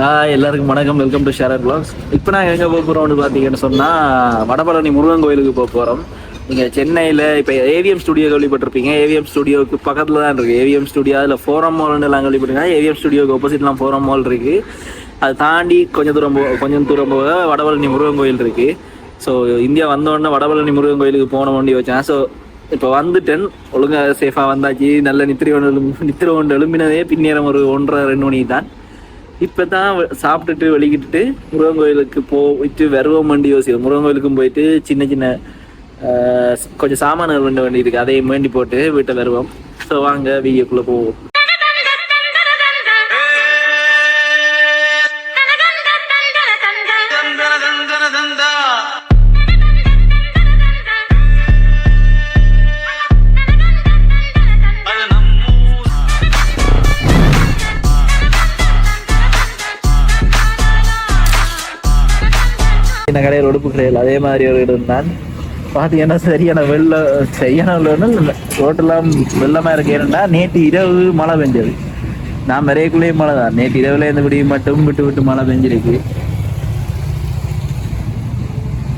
Hi எல்லாருக்கும் வணக்கம். Welcome to sharer blocks இப்போ நான் எங்கே போக போகிறோம்னு பார்த்தீங்கன்னு சொன்னால் வடபழனி முருகன் கோயிலுக்கு போக போகிறோம் நீங்கள் சென்னையில் இப்போ ஏவிஎம் ஸ்டுடியோ கேள்விப்பட்டிருப்பீங்க. ஏவிஎம் ஸ்டுடியோக்கு பக்கத்தில் தான் இருக்குது ஏவிஎம் ஸ்டுடியோ அதில் ஃபோரம் மால்னு எல்லாம் கேள்விப்பட்டிருக்கீங்க. ஏவிஎம் ஸ்டுடியோக்கு ஆப்போசிட்லாம் ஃபோரம் மால் இருக்குது அதை தாண்டி கொஞ்சம் தூரம் போ கொஞ்சம் தூரம் போக வடபழனி முருகன் கோயில் இருக்குது ஸோ இந்தியா வந்தோடனே வடபழனி முருகன் கோயிலுக்கு போன வண்டி வச்சேன் ஸோ இப்போ வந்துட்டேன். ஒழுங்காக சேஃபாக வந்தாச்சு. நல்ல நித்திரை ஒன்று எழும்பி நித்திரை ஒன்று எழும்பினதே பின்னேரம் ஒரு ஒன்றரை ரெண்டு மணிக்கு தான் இப்போ தான் சாப்பிட்டுட்டு வெளிக்கிட்டு முருகன் கோயிலுக்கு போயிட்டு வருவோம் வண்டி யோசிக்கிறோம். முருகன் கோயிலுக்கும் போயிட்டு சின்ன சின்ன கொஞ்சம் சாமான்கள் வேண்ட வேண்டி இருக்கு அதையும் வேண்டி போட்டு வீட்டை வருவோம். ஸோ வாங்க வீக்குள்ளே போவோம். சின்ன கடையில் உடுப்பு கடையில் அதே மாதிரி ஒரு இடம் தான் பார்த்தீங்கன்னா சரியான வெள்ள சரியான வெள்ளம்னு ரோட்டெல்லாம் வெள்ளமாக இருக்கேன்னா நேற்று இரவு மழை பெஞ்சது. நான் வரையக்குள்ளேயே மழை தான். நேற்று இரவுல இருந்து விடிய மட்டும் விட்டு விட்டு மழை பெஞ்சிருக்கு.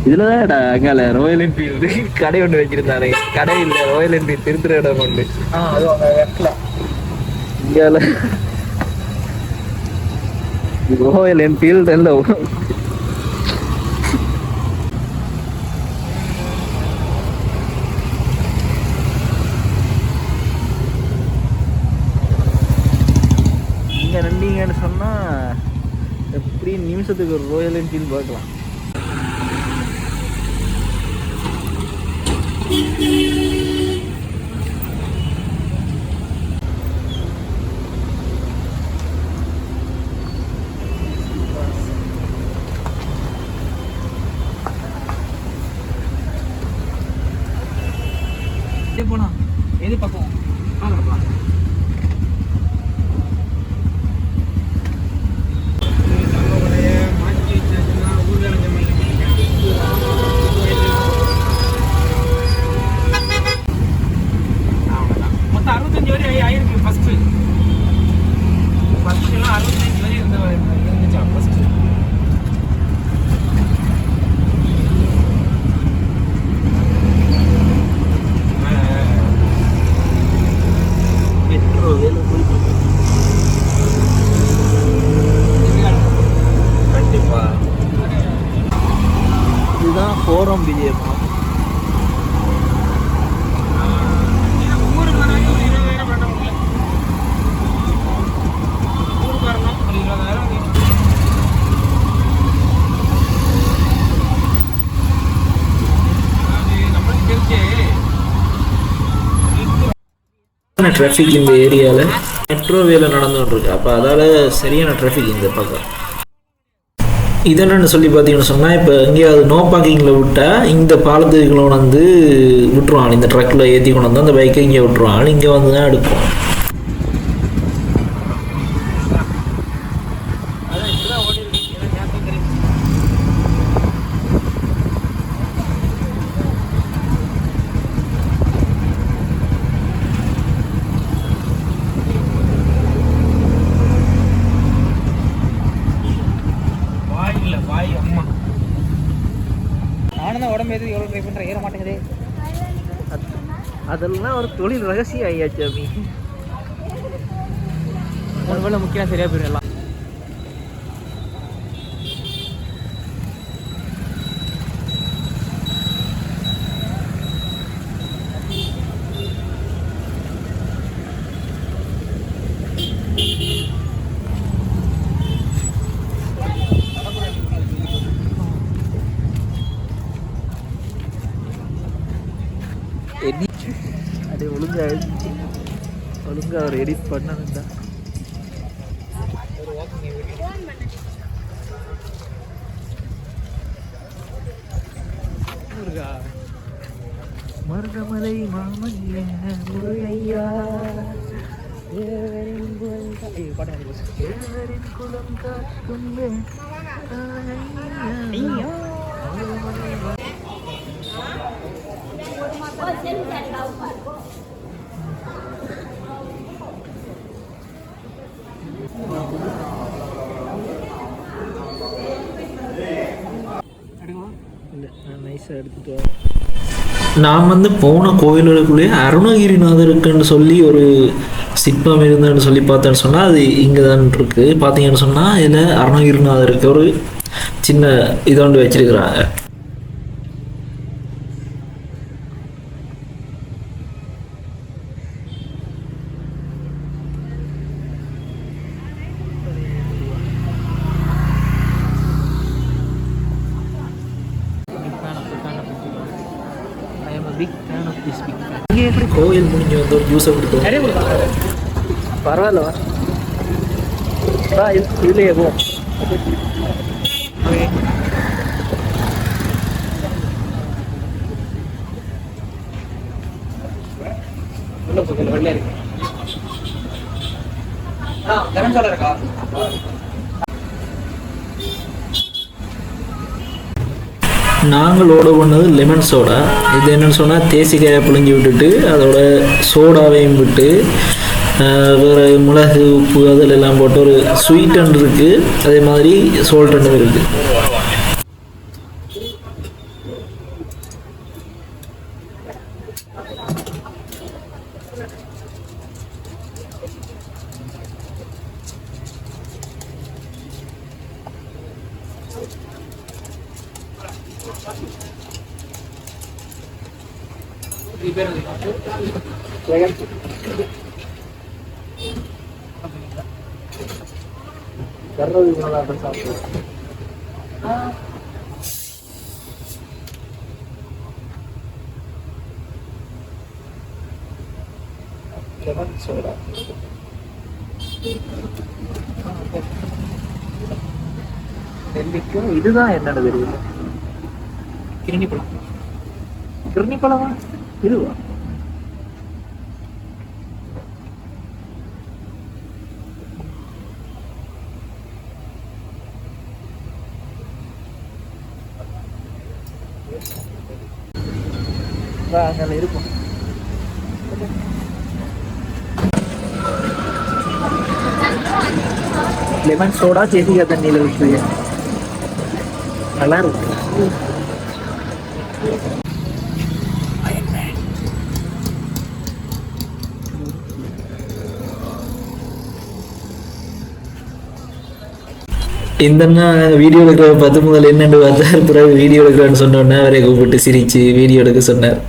இதுல தான் அங்கால ராயல் என்ஃபீல்டு கடை ஒன்று வச்சிருந்தாரு கடை இல்லை ராயல் என்ஃபீல்டு திருத்துற இடம் ஒன்று இங்கால ராயல் என்ஃபீல்டு இல்லை இங்கே நின்றீங்கன்னு சொன்னால் எப்படி நிமிஷத்துக்கு ஒரு ரோயல் என்ஃபீல்டு பார்க்கலாம். போனா நம்மளுக்கு தெரிஞ்சே டிராஃபிக் இந்த ஏரியாவில் மெட்ரோ வேலை நடந்துகிட்டு இருக்கு. அப்போ அதால் சரியான டிராஃபிக் இந்த பக்கம். இது என்னென்னு சொல்லி பார்த்தீங்கன்னு சொன்னால் இப்போ எங்கேயாவது நோ பார்க்கிங்கில் விட்டால் இந்த பாலத்துக்குள்ள கொண்டு வந்து விட்டுருவாங்க இந்த ட்ரக்கில் ஏற்றி கொண்டு வந்து அந்த பைக்கை இங்கே விட்டுருவாங்க இங்கே வந்து தான் எடுப்போம் வாய் அம்மா. நானும் தான் உடம்பு எது எவ்வளோ ட்ரை பண்ணுறேன் ஏற மாட்டேங்குதே. அதெல்லாம் ஒரு தொழில் ரகசியம் ஐயாச்சு அம்மி ஒரு வேளை முக்கியம் சரியா போயிடும் எல்லாம் எடி ஒழுங்காக ஒழுங்காக அவர் எடிட் பண்ணணும் தான் மருதமலை மாமன் முருகையா. ஐயோ பாட்டு வந்து போச்சு எடுத்துட்டு நான் வந்து போன கோயில்களுக்குள்ளேயே அருணகிரிநாதருக்குன்னு சொல்லி ஒரு சிற்பம் இருந்ததுன்னு சொல்லி பார்த்தேன்னு சொன்னால் அது இங்கே தான் இருக்குது பார்த்தீங்கன்னு சொன்னால் இதில் அருணகிரிநாதருக்கு ஒரு சின்ன இதோண்டு வச்சிருக்கிறாங்க. Big fan of this big fan. இங்கே எப்படி கோயில் முடிஞ்சு வந்து ஒரு ஜூஸை கொடுத்தோம் நிறைய கொடுத்தாங்க பரவாயில்ல வா. வா இது இதுலேயே போ. ஓகே உள்ள போகல வெள்ளை இருக்கு. ஆ சோடா இருக்கா? நாங்கள் ஓட பண்ணது லெமன் சோடா இது என்னன்னு சொன்னால் தேசிக்காயை புழிஞ்சு விட்டுட்டு அதோட சோடாவையும் விட்டு வேறு மிளகு உப்பு அதில் எல்லாம் போட்டு ஒரு ஸ்வீட் அண்ட் இருக்குது அதே மாதிரி சோல்ட் அண்டும் இருக்குது லெமன் சோடா நெல்லிக்கும் இதுதான் என்னன்னு தெரியல கிருணி பழம் கிருணி பழமா இதுவா அங்கே இருக்கும். லெமன் சோடா ஜெசிகா தண்ணியில் விட்டுருங்க நல்லா இருக்கு இந்த வீடியோ எடுக்கிற பத்து முதல் என்னென்று பார்த்தார். பிறகு வீடியோ எடுக்கிறேன்னு சொன்னோன்னே அவரை கூப்பிட்டு சிரிச்சு வீடியோ எடுக்க சொன்னார்.